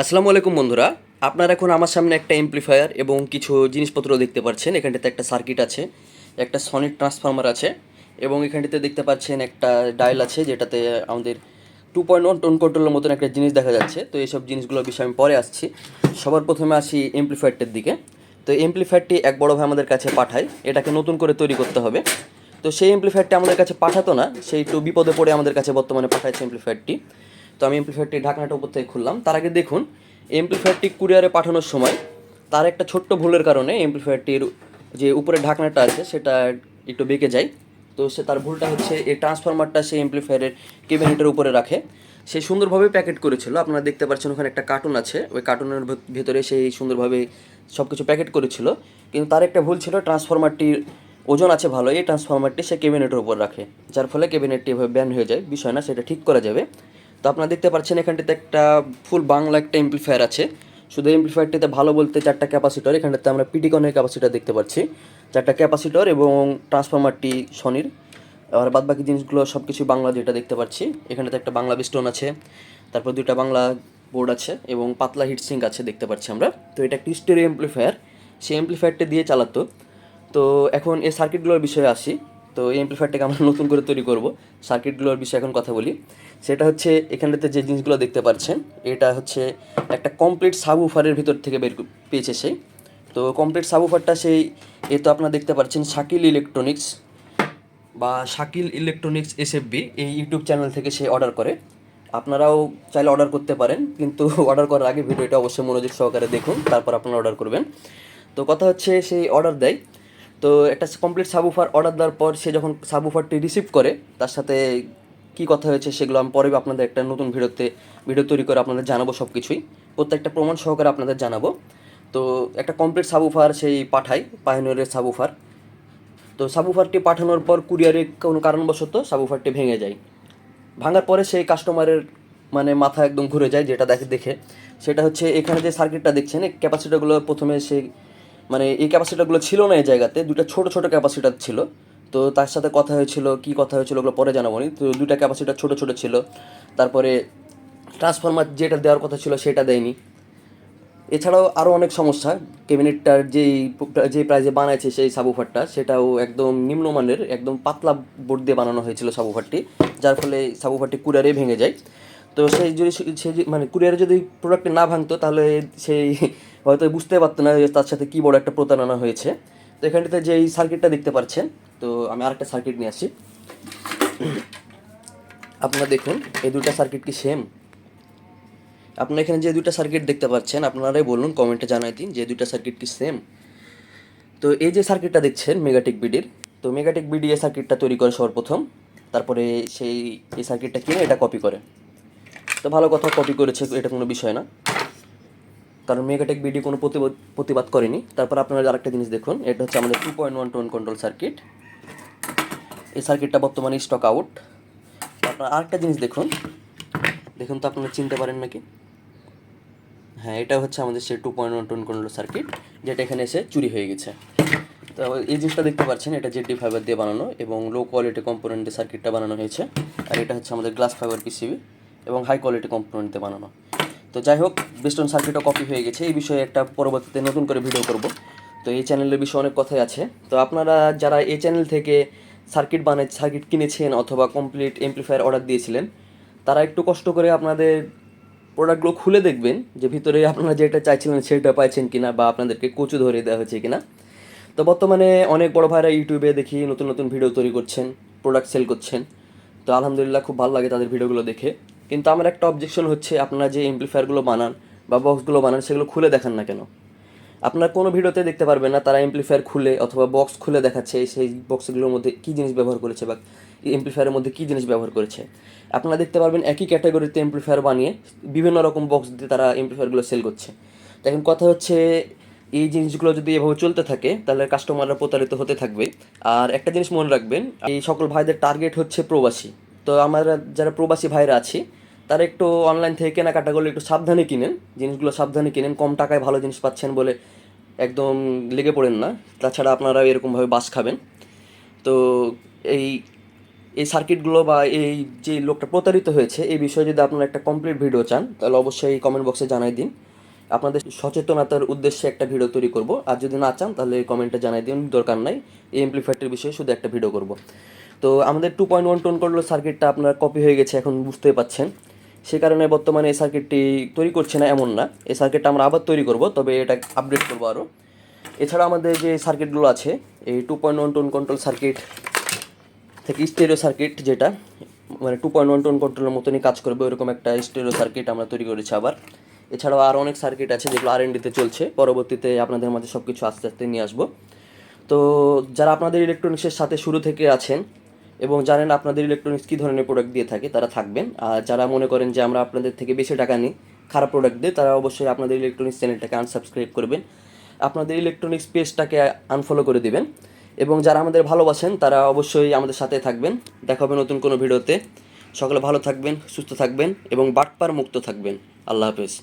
আসসালামু আলাইকুম বন্ধুরা। আপনারা এখন আমার সামনে একটা এমপ্লিফায়ার এবং কিছু জিনিসপত্র দেখতে পাচ্ছেন। এখানটাতে একটা সার্কিট আছে, একটা সনিক ট্রান্সফর্মার আছে এবং এখানটাতে দেখতে পাচ্ছেন একটা ডায়াল আছে যেটাতে আমাদের টু পয়েন্ট ওয়ান টোন কন্ট্রোলের মতন একটা জিনিস দেখা যাচ্ছে। তো এইসব জিনিসগুলোর বিষয়ে আমি পরে আসছি। সবার প্রথমে আসি এমপ্লিফায়ারটির দিকে। তো এমপ্লিফায়ারটি এক বড় ভাই আমাদের কাছে পাঠায়। এটাকে নতুন করে তৈরি করতে হবে। তো সেই এমপ্লিফায়ারটি আমাদের কাছে পাঠাতো না। সেই একটু বিপদে পড়ে আমাদের কাছে বর্তমানে পাঠাচ্ছে এমপ্লিফায়ারটি তো আমি এমপ্লিফায়ারটি ঢাকনাটা উপর থেকে খুললাম। তার আগে দেখুন এমপ্লিফায়ারটি কুরিয়ারে পাঠানোর সময় তার একটা ছোট্ট ভুলের কারণে এমপ্লিফায়ারটির যে উপরে ঢাকনাটা আছে, সেটা একটু বেঁকে যায়। তো সে তার ভুলটা হচ্ছে এই ট্রান্সফরমারটা সেই এমপ্লিফায়ারের কেবিনেটের উপরে রাখে। সে সুন্দরভাবে প্যাকেট করেছিল। আপনারা দেখতে পাচ্ছেন ওখানে একটা কার্টুন আছে। ওই কার্টুনের ভেতরে সেই সুন্দরভাবে সব কিছু প্যাকেট করেছিল। কিন্তু তার একটা ভুল ছিল ট্রান্সফরমারটির ওজন আছে ভালো এই ট্রান্সফরমারটি সে কেবিনেটের উপর রাখে। যার ফলে কেবিনেটটি এভাবে ব্যান হয়ে যায়। বিষয় না, সেটা ঠিক করা যাবে। তো আপনারা দেখতে পাচ্ছেন এখানটিতে একটা ফুল বাংলা একটা এমপ্লিফায়ার আছে। শুধু এমপ্লিফায়ারটিতে ভালো বলতে চারটা ক্যাপাসিটর এখানটাতে আমরা পিটিকনের ক্যাপাসিটর দেখতে পাচ্ছি। চারটা ক্যাপাসিটর এবং ট্রান্সফরমারটি সনির আর বাদ বাকি জিনিসগুলো সব কিছু বাংলা যেটা দেখতে পাচ্ছি। এখানটাতে একটা বাংলা বিস্টোন আছে, তারপর দুইটা বাংলা বোর্ড আছে এবং পাতলা হিট সিঙ্ক আছে দেখতে পাচ্ছি আমরা। তো এটা একটি স্টেরিও এমপ্লিফায়ার সেই এমপ্লিফায়ারটা দিয়ে চালাতো। তো এখন এই সার্কিটগুলোর বিষয়ে আসি। তো এই এমপ্লিফায়ারটাকে আমরা নতুন করে তৈরি করব। সার্কিটগুলোর বিষয়ে এখন কথা বলি। সেটা হচ্ছে এখানটাতে যে জিনিসগুলো দেখতে পাচ্ছেন এটা হচ্ছে একটা কমপ্লিট সাবউফারের ভিতর থেকে বের পেয়েছে সেই তো কমপ্লিট সাবউফারটা সেই, এ তো আপনারা দেখতে পাচ্ছেন শাকিল ইলেকট্রনিক্স বা শাকিল ইলেকট্রনিক্স এসএফবি এই ইউটিউব চ্যানেল থেকে সে অর্ডার করে। আপনারাও চাইলে অর্ডার করতে পারেন, কিন্তু অর্ডার করার আগে ভিডিওটা অবশ্যই মনোযোগ সহকারে দেখুন, তারপর আপনারা অর্ডার করবেন। তো কথা হচ্ছে সেই অর্ডার দেয়। তো একটা কমপ্লিট সাবুফার অর্ডার দেওয়ার পর সে যখন সাবুফারটি রিসিভ করে, তার সাথে কী কথা হয়েছে সেগুলো আমি পরে আপনাদের একটা নতুন ভিডিওতে, ভিডিও তৈরি করে আপনাদের জানাব সব কিছুই প্রত্যেকটা প্রমাণ সহকারে আপনাদের জানাব। তো একটা কমপ্লিট সাবুফার সেই পাঠায় পায়নিয়রের সাবুফার তো সাবুফারটি পাঠানোর পর কুরিয়ারে কোনো কারণবশত সাবুফারটি ভেঙে যায়। ভাঙার পরে সেই কাস্টমারের মানে মাথা একদম ঘুরে যায়, যেটা দেখে দেখে। সেটা হচ্ছে এখানে যে সার্কিটটা দেখছেন ক্যাপাসিটারগুলো প্রথমে সেই মানে এই ক্যাপাসিটারগুলো ছিল না এই জায়গাতে দুটো ছোট ছোট ক্যাপাসিটার ছিল। তো তার সাথে কথা হয়েছিল, কি কথা হয়েছিল ওগুলো পরে জানাব নি তো দুটা ক্যাপাসিটার ছোট ছোট ছিল। তারপরে ট্রান্সফরমার যেটা দেওয়ার কথা ছিল সেটা দেয়নি। এছাড়াও আরও অনেক সমস্যা। ক্যাবিনেটটার যেই যে প্রাইজে বানাইছে সেই সাবুফারটা সেটাও একদম নিম্নমানের, একদম পাতলা বোর্ড দিয়ে বানানো হয়েছিল সাবুফারটি যার ফলে সাবুফারটি কুরিয়ারে ভেঙে যায়। তো সেই যদি সে মানে কুরিয়ারে যদি প্রোডাক্টটি না ভাঙতো, তাহলে সেই হয়তো বুঝতে পারতো না যে তার সাথে কী বড় একটা প্রতারণা হয়েছে। তো এখানটাতে যে এই সার্কিটটা দেখতে পাচ্ছেন তো আমি আরেকটা সার্কিট নিয়ে আসি। আপনারা দেখুন, এই দুটা সার্কিট কি সেম আপনারা এখানে যে দুটা সার্কিট দেখতে পাচ্ছেন, আপনারাই বলুন কমেন্টে জানাই দিন যে দুইটা সার্কিট কি সেম তো এই যে সার্কিটটা দেখছেন মেগাটিক বিডির তো মেগাটিক বিডি এই সার্কিটটা তৈরি করে সর্বপ্রথম, তারপরে সেই, এই সার্কিটটা কিনে এটা কপি করে। তো ভালো কথা কপি করেছে, এটা কোনো বিষয় না। কারণ মেগাটেক বিডি কোনো প্রতিবাদ করেনি। তারপর আপনারা আরেকটা জিনিস দেখুন, এটা হচ্ছে আমাদের two point one tone control circuit এই সার্কিটটা বর্তমানে স্টক আউট আপনার আরেকটা জিনিস দেখুন। দেখুন তো আপনারা চিনতে পারেন নাকি? হ্যাঁ এটা হচ্ছে আমাদের সেই two point one tone control circuit যেটা এখানে এসে চুরি হয়ে গেছে। তো এই জিনিসটা দেখতে পাচ্ছেন, এটা জেডি ফাইবার দিয়ে বানানো এবং লো কোয়ালিটি কম্পোনেন্ট সার্কিটটা বানানো হয়েছে। আর এটা হচ্ছে আমাদের গ্লাস ফাইবার পিসিবি এবং হাই কোয়ালিটি কম্পোনেন্ট বানানো। তো যাই হোক বেস্টন সার্কিটও কপি হয়ে গেছে। এই বিষয়ে একটা পরবর্তীতে নতুন করে ভিডিও করব। তো এই চ্যানেলের বিষয়ে অনেক কথাই আছে। তো আপনারা যারা এই চ্যানেল থেকে সার্কিট বানায় সার্কিট কিনেছেন অথবা কমপ্লিট এমপ্লিফায়ার অর্ডার দিয়েছিলেন, তারা একটু কষ্ট করে আপনাদের প্রোডাক্টগুলো খুলে দেখবেন যে ভিতরে আপনারা যেটা চাইছিলেন সেটা পাইছেন কিনা বা আপনাদেরকে কচু ধরে দেওয়া হয়েছে কিনা। তো বর্তমানে অনেক বড় ভাইরা ইউটিউবে দেখি নতুন নতুন ভিডিও তৈরি করছেন প্রোডাক্ট সেল করছেন। তো আলহামদুলিল্লাহ খুব ভালো লাগে তাদের ভিডিওগুলো দেখে। কিন্তু আমার একটা অবজেকশন হচ্ছে আপনারা যে এমপ্লিফায়ারগুলো বানান বা বক্সগুলো বানান, সেগুলো খুলে দেখান না কেন? আপনার কোনো ভিডিওতে দেখতে পারবেন না তারা এমপ্লিফায়ার খুলে অথবা বক্স খুলে দেখাচ্ছে সেই বক্সগুলোর মধ্যে কী জিনিস ব্যবহার করেছে বা এমপ্লিফায়ারের মধ্যে কী জিনিস ব্যবহার করেছে। আপনারা দেখতে পারবেন একই ক্যাটাগরিতে এমপ্লিফায়ার বানিয়ে বিভিন্ন রকম বক্স দিয়ে তারা এমপ্লিফায়ারগুলো সেল করছে। এখন কথা হচ্ছে, এই জিনিসগুলো যদি এভাবে চলতে থাকে, তাহলে কাস্টমাররা প্রতারিত হতে থাকবে। আর একটা জিনিস মনে রাখবেন, এই সকল ভাইদের টার্গেট হচ্ছে প্রবাসী। তো আমরা যারা প্রবাসী ভাইরা আছি তারা একটু অনলাইন থেকে কেনাকাটা করলে একটু সাবধানে কিনেন। জিনিসগুলো সাবধানে কিনেন, কম টাকায় ভালো জিনিস পাচ্ছেন বলে একদম লেগে পড়েন না। তাছাড়া আপনারা এরকমভাবে বাস খাবেন। তো এই এই সার্কিটগুলো বা এই যে লোকটা প্রতারিত হয়েছে, এই বিষয়ে যদি আপনারা একটা কমপ্লিট ভিডিও চান, তাহলে অবশ্যই কমেন্ট বক্সে জানাই দিন। আপনাদের সচেতনতার উদ্দেশ্যে একটা ভিডিও তৈরি করব। আর যদি না চান, তাহলে কমেন্টে জানাই দিন, দরকার নাই। এই এমপ্লিফায়ারটির বিষয়ে শুধু একটা ভিডিও করব। তো আমাদের two point one tone control সার্কিটটা আপনার কপি হয়ে গেছে, এখন বুঝতেই পাচ্ছেন। সে কারণে বর্তমানে এই সার্কিটটি তৈরি করছে না, এমন না। এই সার্কিটটা আমরা আবার তৈরি করব, তবে এটা আপডেট করব আরও এছাড়া আমাদের যে সার্কিটগুলো আছে, এই two point one tone control circuit থেকে স্টেরিও সার্কিট যেটা মানে টু পয়েন্ট ওয়ান টোন কন্ট্রোলের মতনই কাজ করবে ওরকম একটা স্টেরিও সার্কিট আমরা তৈরি করেছি আবার। এছাড়াও আর অনেক সার্কিট আছে যেগুলো আর এনডিতে চলছে, পরবর্তীতে আপনাদের মাঝে সব কিছু আস্তে আস্তে নিয়ে আসব। তো যারা আপনাদের ইলেকট্রনিক্সের সাথে শুরু থেকে আছেন এবং জানেন আপনাদের ইলেকট্রনিক্স কী ধরনের প্রোডাক্ট দিয়ে থাকে, তারা থাকবেন। আর যারা মনে করেন যে আমরা আপনাদের থেকে বেশি টাকা নিই, খারাপ প্রোডাক্ট দিয়ে, তারা অবশ্যই আপনাদের ইলেকট্রনিক্স চ্যানেলটাকে আনসাবস্ক্রাইব করবেন। আপনাদের ইলেকট্রনিক্স পেজটাকে আনফলো করে দেবেন। এবং যারা আমাদের ভালোবাসেন, তারা অবশ্যই আমাদের সাথে থাকবেন। দেখা হবে নতুন কোনো ভিডিওতে। সকলে ভালো থাকবেন, সুস্থ থাকবেন এবং বাটপার মুক্ত থাকবেন। আল্লাহ হাফেজ।